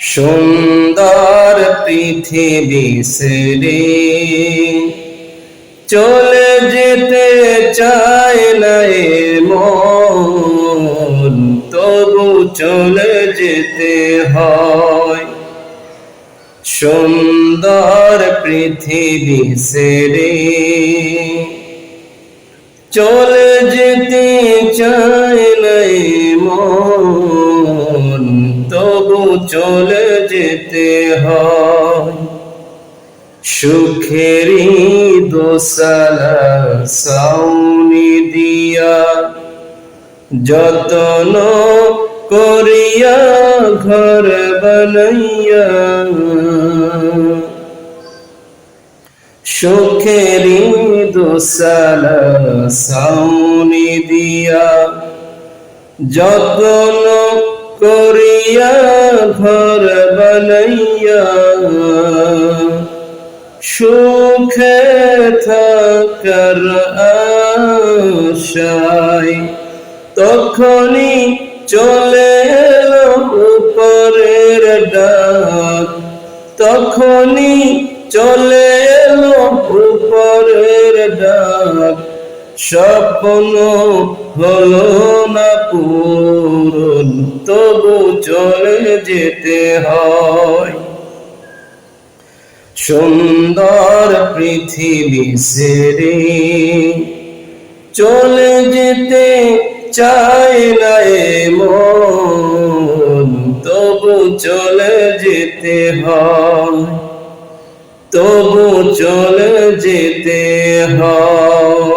সুন্দর পৃথিবী সেরে। চলে যেতে এ মন, তবু চলে যেতে হয়। সুন্দর পৃথিবী সেরে। চলে যেতে চায় না এ মন, তবু চলে যেতে হয়। সুখেরই দোসালা সাউনি দিয়া, যতন করিয়া ঘর বানাইয়া। দোসালা সাউনি দিয়া যতন করিয়া ঘর বানাইয়া সুখে থাকার আশায় তখনই চলে এলো উপরের ডাক। তখনই চলে এলো উপরের ডাক স্বপ্ন হলো না পূরণ, তবু চলে যেতে হয়। সুন্দর পৃথিবী সেরে চলে যেতে চায় না মন তবু চলে যেতে হয়। তবু চলে যেতে হয়।